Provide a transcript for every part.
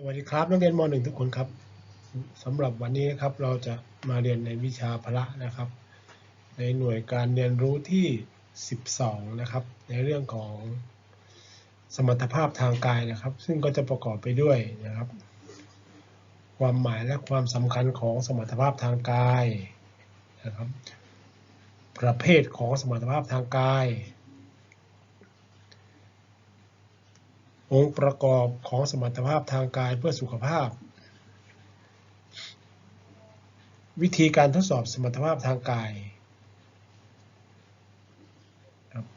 สวัสดีครับนักเรียนม .1 ทุกคนครับสำหรับวันนี้นะครับเราจะมาเรียนในวิชาพละนะครับ ในหน่วยการเรียนรู้ที่ 12 นะครับ ในเรื่องของสมรรถภาพทางกายนะครับ ซึ่งก็จะประกอบไปด้วยนะครับ ความหมายและความสำคัญของสมรรถภาพทางกายนะครับ ประเภทของสมรรถภาพทางกาย องค์ประกอบของสมรรถภาพทางกายเพื่อสุขภาพ วิธีการทดสอบสมรรถภาพทางกาย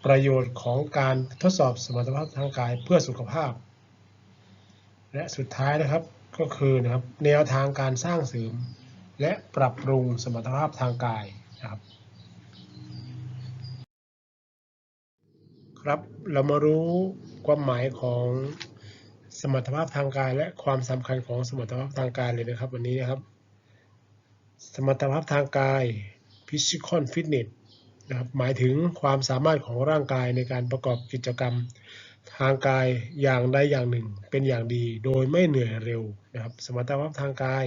ประโยชน์ของการทดสอบสมรรถภาพทางกายเพื่อสุขภาพ และสุดท้ายนะครับก็คือนะครับแนวทางการสร้างเสริม และปรับปรุงสมรรถภาพทางกายนะครับ ครับเรามารู้ความหมายของสมรรถภาพทางกาย และความสำคัญของสมรรถภาพทางกายเลยนะครับ วันนี้นะครับ สมรรถภาพทางกาย physical fitness นะครับหมายถึงความสามารถของร่างกายในการประกอบกิจกรรมทางกายอย่างใดอย่างหนึ่ง เป็นอย่างดีโดยไม่เหนื่อยเร็วนะครับ สมรรถภาพทางกาย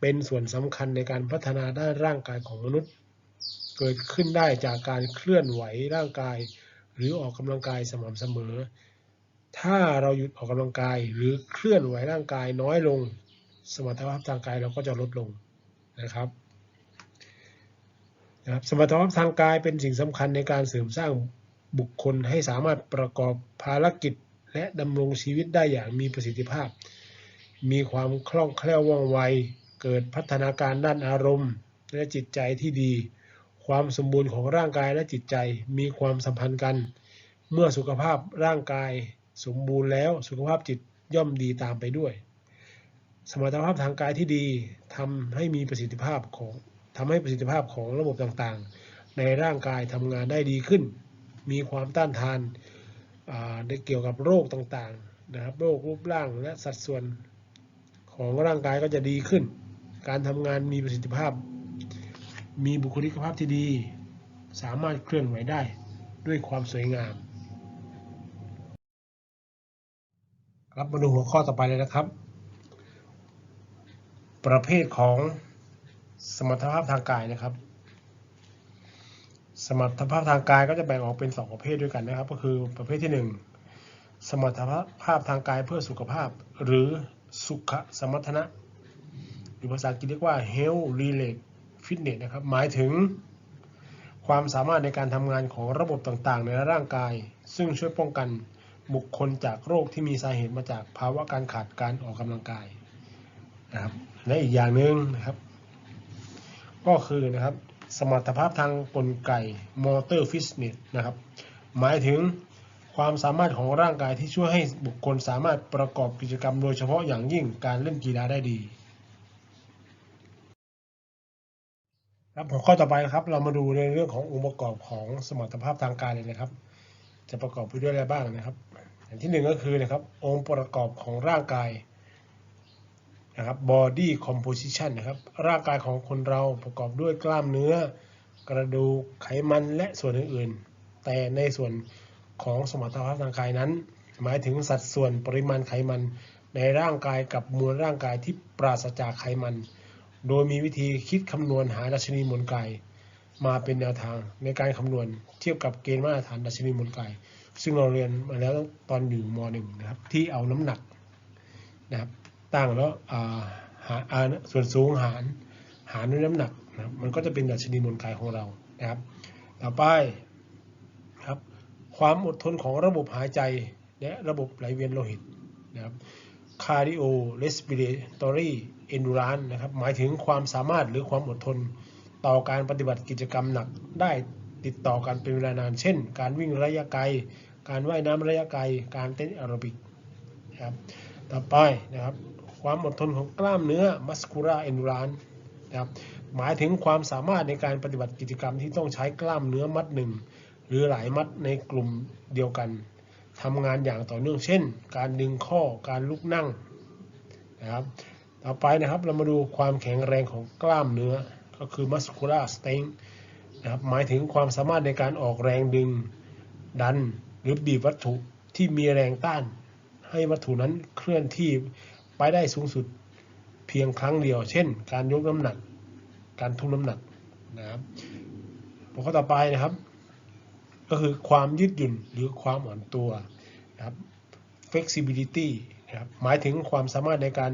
เป็นส่วนสำคัญในการพัฒนาด้านร่างกายของมนุษย์ เกิดขึ้นได้จากการเคลื่อนไหวร่างกาย หรือออกกำลังกายสม่ำเสมอ ถ้าเราหยุดออกกำลังกายหรือเคลื่อนไหวร่างกายน้อยลง สมรรถภาพทางกายเราก็จะลดลงนะครับนะครับสมรรถภาพทางกายเป็นสิ่งสำคัญในการเสริมสร้างบุคคลให้สามารถประกอบภารกิจ และดำรงชีวิตได้อย่างมีประสิทธิภาพ มีความคล่องแคล่วว่องไว เกิดพัฒนาการด้านอารมณ์ และจิตใจที่ดี ความสมบูรณ์ของร่างกายและจิตใจมีความสัมพันธ์กัน เมื่อสุขภาพร่างกายสมบูรณ์แล้วสุขภาพจิตย่อมดีตามไปด้วย สมรรถภาพทางกายที่ดีทำให้มีประสิทธิภาพของทำให้ประสิทธิภาพของระบบต่างๆ ในร่างกายทำงานได้ดีขึ้น มีความต้านทานในเกี่ยวกับโรคต่างๆนะครับโรครูปร่างและสัดส่วนของร่างกายก็จะดีขึ้น การทำงานมีประสิทธิภาพ มีบุคลิกภาพที่ดี สามารถเคลื่อนไหวได้ด้วยความสวยงาม ครับมาดูหัวข้อต่อไปเลยนะครับ ประเภทของสมรรถภาพทางกายนะครับ สมรรถภาพทางกายก็จะแบ่งออกเป็น 2 ประเภทด้วยกันนะครับ ก็คือประเภทที่ 1 สมรรถภาพทางกายเพื่อสุขภาพ หรือสุขสมรรถนะหรือภาษาอังกฤษเรียกว่า health related fitness นะครับหมายถึงความสามารถในการทำงานของระบบต่างๆ ในร่างกาย ซึ่งช่วยป้องกันบุคคลจากโรคที่มีสาเหตุมาจากภาวะการขาดการออกกำลังกายนะครับและอีกอย่างหนึ่งนะครับ ก็คือนะครับสมรรถภาพทางกลไก motor fitness นะครับ หมายถึงความสามารถของร่างกายที่ช่วยให้บุคคลสามารถประกอบกิจกรรมโดยเฉพาะอย่างยิ่งการเล่นกีฬาได้ดี ครับหัวข้อต่อไปนะครับ เรามาดูในเรื่องขององค์ประกอบของสมรรถภาพทางกายเลยนะครับ จะประกอบไปด้วยอะไรบ้างนะครับอย่างที่หนึ่งก็คือนะครับ องค์ประกอบของร่างกายนะครับ body composition นะครับ ร่างกายของคนเราประกอบด้วยกล้ามเนื้อ กระดูกไขมันและส่วนอื่นๆ แต่ในส่วนของสมรรถภาพทางกายนั้น หมายถึงสัดส่วนปริมาณไขมันในร่างกายกับมวลร่างกายที่ปราศจากไขมัน โดยมีวิธีคิดคำนวณหาดัชนีมวลกายมาเป็นแนวทางในการคำนวณเทียบกับเกณฑ์มาตรฐานดัชนีมวลกายซึ่งเราเรียนมาแล้วตอนอยู่ม .1 นะครับที่เอาน้ำหนักนะครับตั้งแล้วหาส่วนสูงหารหารด้วยน้ำหนักนะมันก็จะเป็นดัชนีมวลกายของเรานะครับ ต่อไปครับความอดทนของระบบหายใจและระบบไหลเวียนโลหิตนะครับ cardio respiratory endurance นะครับ หมายถึงความสามารถหรือความอดทน ต่อการปฏิบัติกิจกรรมหนักได้ติดต่อกันเป็นเวลานาน เช่น การวิ่งระยะไกล การว่ายน้ำระยะไกล การเต้นแอโรบิกนะครับ ต่อไปนะครับ ความอดทนของกล้ามเนื้อ muscular endurance นะครับ หมายถึงความสามารถในการปฏิบัติกิจกรรมที่ต้องใช้กล้ามเนื้อมัดหนึ่งหรือหลายมัดในกลุ่มเดียวกัน ทำงานอย่างต่อเนื่องเช่น การดึงข้อการลุกนั่งนะครับต่อไปนะครับเรามาดูความแข็งแรงของกล้ามเนื้อก็คือ muscular strength นะครับหมายถึงความสามารถในการออกแรงดึงดันหรือบีบวัตถุที่มีแรงต้าน ให้วัตถุนั้นเคลื่อนที่ไปได้สูงสุดเพียงครั้งเดียว เช่น การยกน้ำหนัก การทุ่มน้ำหนักนะครับหัวข้อต่อไปนะครับ ก็คือความยืดหยุ่นหรือความอ่อนตัวนะครับ flexibility นะครับหมายถึงความสามารถในการ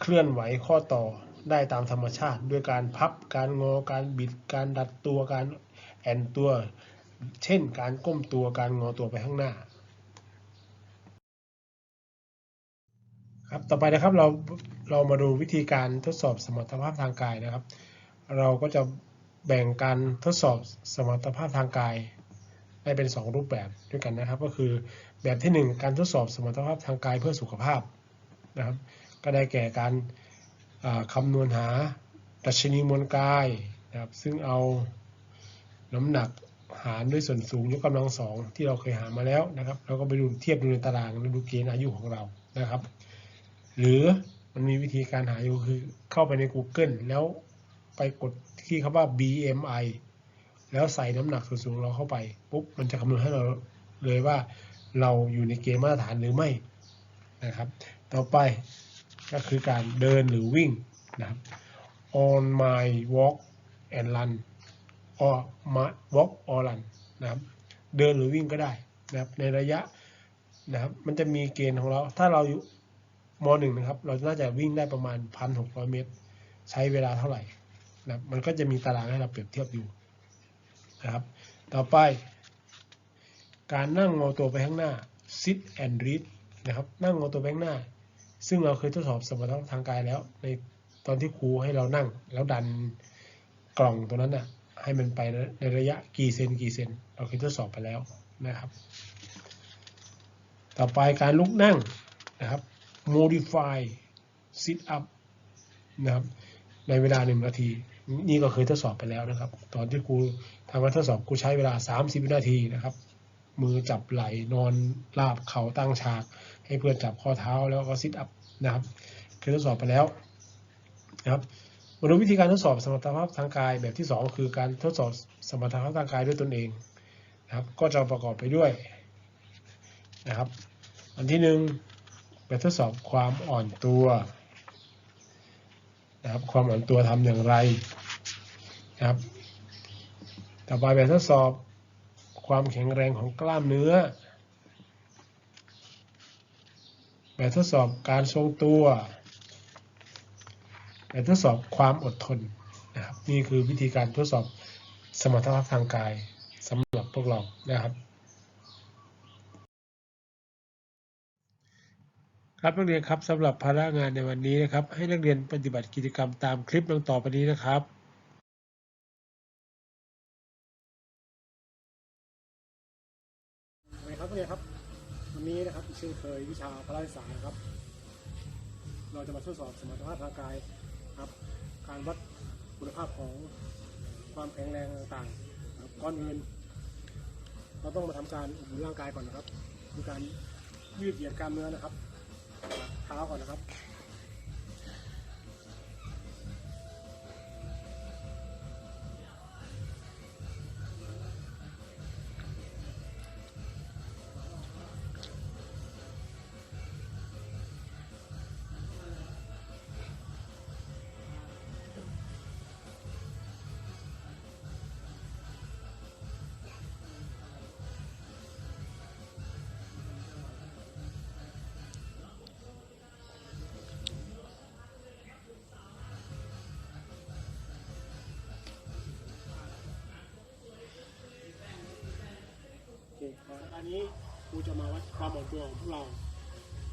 เคลื่อนไหวข้อต่อได้ตามธรรมชาติ ด้วยการพับการงอการบิดการดัดตัวการแอนตัว เช่นการก้มตัวการงอตัวไปข้างหน้าครับต่อไปนะครับเราเรามาดูวิธีการทดสอบสมรรถภาพทางกายนะครับ เราก็จะแบ่งการทดสอบสมรรถภาพทางกาย ได้เป็น 2 รูปแบบด้วยกันนะครับ ก็คือแบบที่ 1 การทดสอบสมรรถภาพทางกายเพื่อสุขภาพนะครับ ก็ได้แก่การอ่าคำนวณหาดัชนีมวลกายนะครับ ซึ่งเอาน้ำหนักหารด้วยส่วนสูงยกกำลังสองที่เราเคยหามาแล้วนะครับแล้วก็ไปดูเทียบดูในตารางแล้วดูเกณฑ์อายุของเรานะครับ หรือมันมีวิธีการหาอยู่คือเข้าไปใน Google แล้วไปกดที่คำว่า BMI แล้วใส่น้ำหนักส่วนสูงเราเข้าไปปุ๊บมันจะคำนวณให้เราเลยว่าเราอยู่ในเกณฑ์มาตรฐานหรือไม่นะครับ ต่อไปก็คือการเดินหรือวิ่งนะครับ on my walk and run or my walk or run นะครับ เดินหรือวิ่งก็ได้นะครับ ในระยะนะครับ มันจะมีเกณฑ์ของเรา ถ้าเราอยู่มหนึ่งนะครับ เราน่าจะวิ่งได้ประมาณ 1,600 เมตร ใช้เวลาเท่าไหร่นะครับมันก็จะมีตารางให้เราเปรียบเทียบอยู่ นะครับ ต่อไป การนั่งงอตัวไปข้างหน้า sit and read นะครับนั่งงอตัวไปข้างหน้า ซึ่งเราเคยทดสอบสมรรถภาพทางกายแล้ว ในตอนที่ครูให้เรานั่งแล้วดันกล่องตัวนั้นน่ะให้มันไปในระยะกี่เซนกี่เซน เราเคยทดสอบไปแล้วนะครับ ต่อไปการลุกนั่งนะครับ modify sit up นะครับในเวลาหนึ่งนาที นี่ก็เคยทดสอบไปแล้วนะครับ ตอนที่ครูทำการทดสอบครูใช้เวลา 30 วินาทีนะครับ มือจับไหล่นอนราบเข่าตั้งฉาก ให้เพื่อนจับข้อเท้าแล้วก็ซิทอัพนะครับ เคยทดสอบไปแล้วนะครับมาดูวิธีการทดสอบสมรรถภาพทางกายแบบที่ 2 คือการทดสอบสมรรถภาพทางกายด้วยตนเองนะครับ ก็จะประกอบไปด้วยนะครับ อันที่หนึ่งแบบทดสอบความอ่อนตัวนะครับความอ่อนตัวทำอย่างไร ครับ ต่อไปแบบทดสอบความแข็งแรงของกล้ามเนื้อ แบบทดสอบการทรงตัว แบบทดสอบความอดทนนะครับ นี่คือวิธีการทดสอบสมรรถภาพทางกายสำหรับพวกเรานะครับ ครับนักเรียนครับสำหรับภาระงานในวันนี้นะครับ ให้นักเรียนปฏิบัติกิจกรรมตามคลิปดังต่อไปนี้นะครับ นี้นะครับเช่นเคยวิชาพละศึกษานะครับ เราจะมาทดสอบสมรรถภาพทางกายครับ การวัดคุณภาพของความแข็งแรงต่างๆครับก่อนอื่นเราต้องมาทำการอบอุ่นร่างกายก่อนนะครับมีการยืดเหยียดกล้ามเนื้อนะครับเท้าก่อนนะครับ อันนี้ครูจะมาวัดความอ่อนตัวของพวกเรา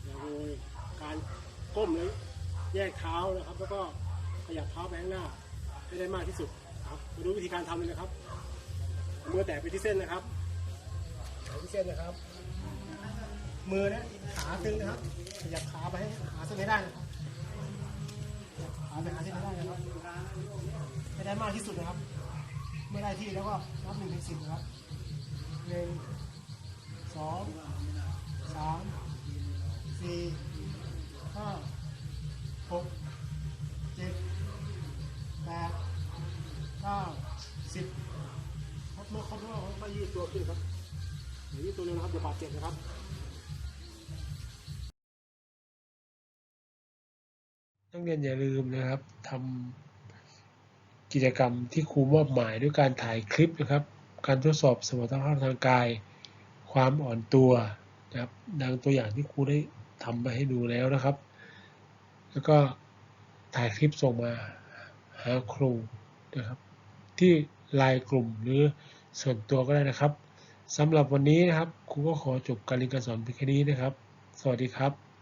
โดยการก้มและแยกเท้านะครับ แล้วก็ขยับเท้าไปข้างหน้าให้ได้มากที่สุดครับมาดูวิธีการทำเลยนะครับมือแตะไปที่เส้นนะครับแตะที่เส้นนะครับ มือนะขาตึงนะครับขยับขาไปให้หาเส้นให้ได้นะครับขยับขาไปหาเส้นให้ได้นะครับให้ได้มากที่สุดนะครับ เมื่อได้ที่แล้วก็นับหนึ่งถึงสิบนะครับหนึ่ง สองสามสี่ห้าหกเจ็ดแปดเก้าสิบครับเมื่อครบแล้วก็ยืดตัวขึ้นครับอย่ายืดตัวเร็วนะครับเดี๋ยวบาดเจ็บนะครับนักเรียนอย่าลืมนะครับทำกิจกรรมที่ครูมอบหมายด้วยการถ่ายคลิปนะครับ การทดสอบสมรรถภาพทางกาย ความอ่อนตัวนะครับ ดังตัวอย่างที่ครูได้ทำไปให้ดูแล้วนะครับ แล้วก็ถ่ายคลิปส่งมาหาครูนะครับ ที่ไลน์กลุ่มหรือส่วนตัวก็ได้นะครับสำหรับวันนี้นะครับครูก็ขอจบการเรียนการสอนเพียงแค่นี้นะครับ สวัสดีครับ